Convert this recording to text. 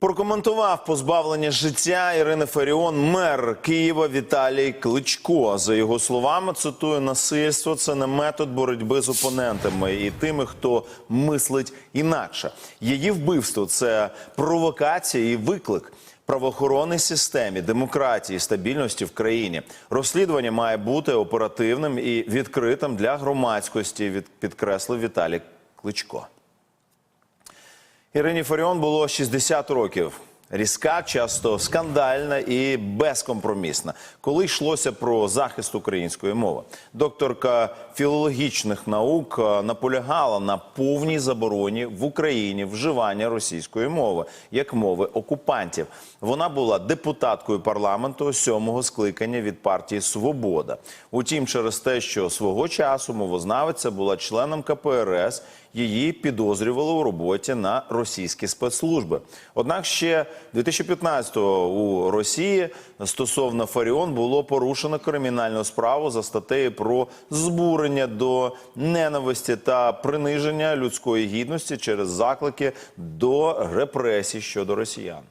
Прокоментував позбавлення життя Ірини Фаріон, мер Києва Віталій Кличко. За його словами, цитую, насильство це не метод боротьби з опонентами і тими, хто мислить інакше. Її вбивство це провокація і виклик правоохоронній системі, демократії, стабільності в країні. Розслідування має бути оперативним і відкритим для громадськості. підкреслив Віталій Кличко. Ірині Фаріон було 60 років. Різка, часто скандальна і безкомпромісна, коли йшлося про захист української мови. Докторка філологічних наук е, наполягала на повній забороні в Україні вживання російської мови як мови окупантів. Вона була депутаткою парламенту сьомого скликання від партії Свобода. Утім, через те, що свого часу мовознавиця була членом КПРС, її підозрювали у роботі на російські спецслужби. Однак ще 2015-го у Росії стосовно Фаріон було порушено кримінальну справу за статтею про збурення до ненависті та приниження людської гідності через заклики до репресій щодо росіян.